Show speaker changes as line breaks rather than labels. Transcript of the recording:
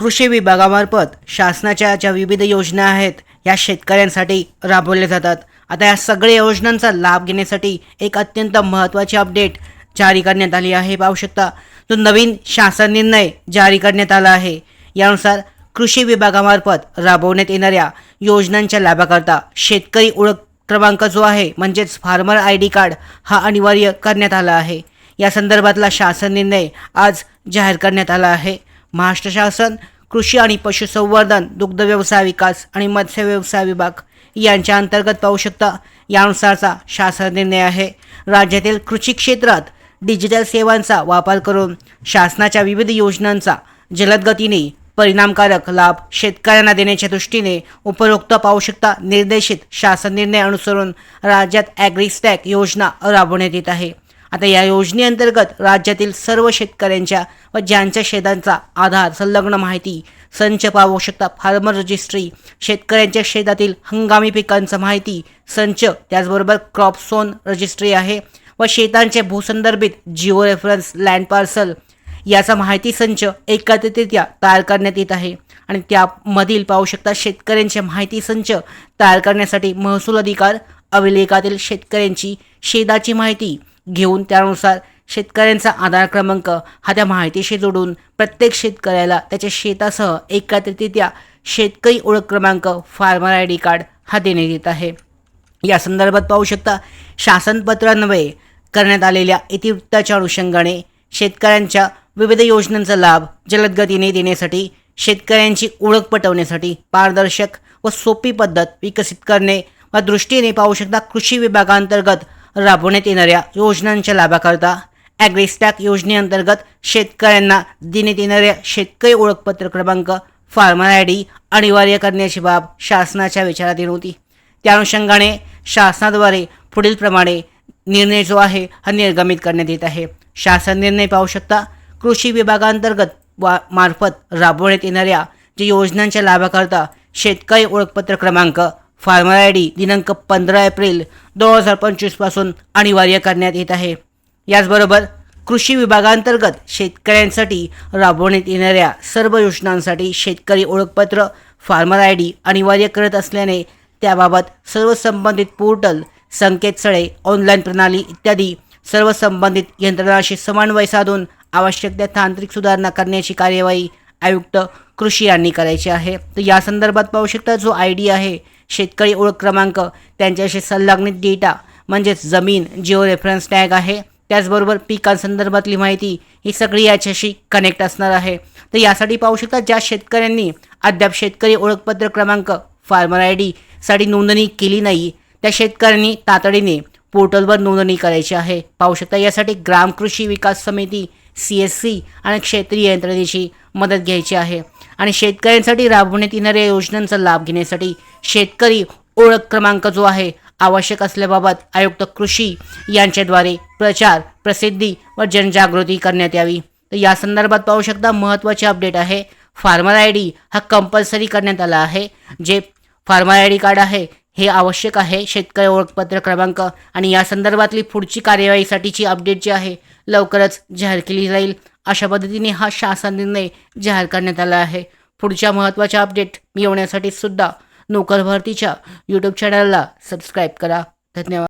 कृषी विभागामार्फत शासनाच्या ज्या विविध योजना आहेत या शेतकऱ्यांसाठी राबवल्या जातात. आता या सगळ्या योजनांचा लाभ घेण्यासाठी एक अत्यंत महत्त्वाची अपडेट जारी करण्यात आली आहे. पाहू शकता तो नवीन शासन निर्णय जारी करण्यात आला आहे यानुसार कृषी विभागामार्फत राबवण्यात येणाऱ्या योजनांच्या लाभाकरता शेतकरी ओळख क्रमांक जो आहे म्हणजेच फार्मर आय डी कार्ड हा अनिवार्य करण्यात आला आहे. या संदर्भातला शासन निर्णय आज जाहीर करण्यात आला आहे. महाराष्ट्र शासन कृषी आणि पशुसंवर्धन दुग्धव्यवसाय विकास आणि मत्स्य व्यवसाय विभाग यांच्या अंतर्गत पाहू शकता. यानुसारचा शासन निर्णय आहे. राज्यातील कृषी क्षेत्रात डिजिटल सेवांचा वापर करून शासनाच्या विविध योजनांचा जलदगतीने परिणामकारक लाभ शेतकऱ्यांना देण्याच्या दृष्टीने उपरोक्त पाहू शकता. निर्देशित शासन निर्णय अनुसरून राज्यात ॲग्रिस्टॅक योजना राबवण्यात येत आहे. आता या योजनेअंतर्गत राज्यातील सर्व शेतकऱ्यांच्या व ज्यांच्या शेतांचा आधार संलग्न माहिती संच पाहू शकता. फार्मर रजिस्ट्री शेतकऱ्यांच्या शेतातील हंगामी पिकांचं माहिती संच त्याचबरोबर क्रॉप सोन रजिस्ट्री आहे व शेतांचे भूसंदर्भित जिओ रेफरन्स लँड पार्सल याचा माहिती संच एकत्रितरित्या तयार करण्यात येत आहे. आणि त्यामधील पाहू शकता शेतकऱ्यांचे माहिती संच तयार करण्यासाठी महसूल अधिकार अभिलेखातील शेतकऱ्यांची शेताची माहिती घेऊन त्यानुसार शेतकऱ्यांचा आधार क्रमांक हा त्या माहितीशी जोडून प्रत्येक शेतकऱ्याला त्याच्या शेतासह एकत्रितरित्या शेतकरी ओळख क्रमांक फार्मर आय डी कार्ड हा देण्यात येत आहे. या संदर्भात पाहू शकता शासनपत्रान्वये करण्यात आलेल्या इतिवृत्ताच्या अनुषंगाने शेतकऱ्यांच्या विविध योजनांचा लाभ जलदगतीने देण्यासाठी शेतकऱ्यांची ओळख पटवण्यासाठी पारदर्शक व सोपी पद्धत विकसित करणे. व दृष्टीने पाहू शकता कृषी विभागांतर्गत राबवण्यात येणाऱ्या योजनांच्या लाभाकरता ॲग्रिस्टॅक योजनेअंतर्गत शेतकऱ्यांना देण्यात येणाऱ्या शेतकरी ओळखपत्र क्रमांक फार्मर आय डी अनिवार्य करण्याची बाब शासनाच्या विचारात येत होती त्या अनुषंगाने शासनाद्वारे पुढील प्रमाणे निर्णय जो आहे हा निर्गमित करण्यात येत आहे. शासन निर्णय पाहू शकता कृषी विभागांतर्गत वा मार्फत राबवण्यात येणाऱ्या जे योजनांच्या लाभाकरता शेतकरी ओळखपत्र क्रमांक फार्मर आय डी दिनांक पंधरा एप्रिल दोन हजार पंचवीसपासून अनिवार्य करण्यात येत आहे. याचबरोबर कृषी विभागांतर्गत शेतकऱ्यांसाठी राबवण्यात येणाऱ्या सर्व योजनांसाठी शेतकरी ओळखपत्र फार्मर आय डी अनिवार्य करत असल्याने त्याबाबत सर्व संबंधित पोर्टल संकेतस्थळे ऑनलाईन प्रणाली इत्यादी सर्व संबंधित यंत्रणांशी समन्वय साधून आवश्यक त्या तांत्रिक सुधारणा करण्याची कार्यवाही आयुक्त कृषी यांनी करायची आहे. तर या संदर्भात पाहू शकता जो आय डी आहे शेतकरी ओळख क्रमांक त्यांच्याशी संलग्नित डेटा म्हणजेच जमीन जिओ रेफरन्स टॅग आहे. त्याचबरोबर पिकांसंदर्भातली माहिती ही सगळी याच्याशी कनेक्ट असणार आहे. तर यासाठी पाहू शकता ज्या शेतकऱ्यांनी अद्याप शेतकरी ओळखपत्र क्रमांक फार्मर आय डी साठी नोंदणी केली नाही त्या शेतकऱ्यांनी तातडीने पोर्टलवर नोंदणी करायची आहे. पाहू शकता यासाठी ग्राम कृषी विकास समिती सी एस सी आणि क्षेत्रीय यंत्रणेची मदत घ्यायची आहे. आणि शेतकऱ्यांसाठी राबवण्यात येणाऱ्या योजनांचा लाभ घेण्यासाठी शेतकरी ओळख क्रमांक जो आहे आवश्यक असल्याबाबत आयुक्त कृषी यांच्याद्वारे प्रचार प्रसिद्धी व जनजागृती करण्यात यावी. तर या संदर्भात पाहू शकता महत्त्वाचे अपडेट आहे. फार्मर आय डी हा कंपल्सरी करण्यात आला आहे. जे फार्मर आय डी कार्ड आहे हे आवश्यक आहे. शेतकरी ओळखपत्र क्रमांक आणि या संदर्भातली पुढची कार्यवाहीसाठीची अपडेट जी आहे लवकरच जाहीर केली जाईल. अशा पद्धतीने हा शासन निर्णय जाहीर करण्यात आला आहे. पुढच्या महत्त्वाच्या अपडेट मिळवण्यासाठी सुद्धा नोकर भरतीच्या यूट्यूब चॅनलला सबस्क्राईब करा. धन्यवाद.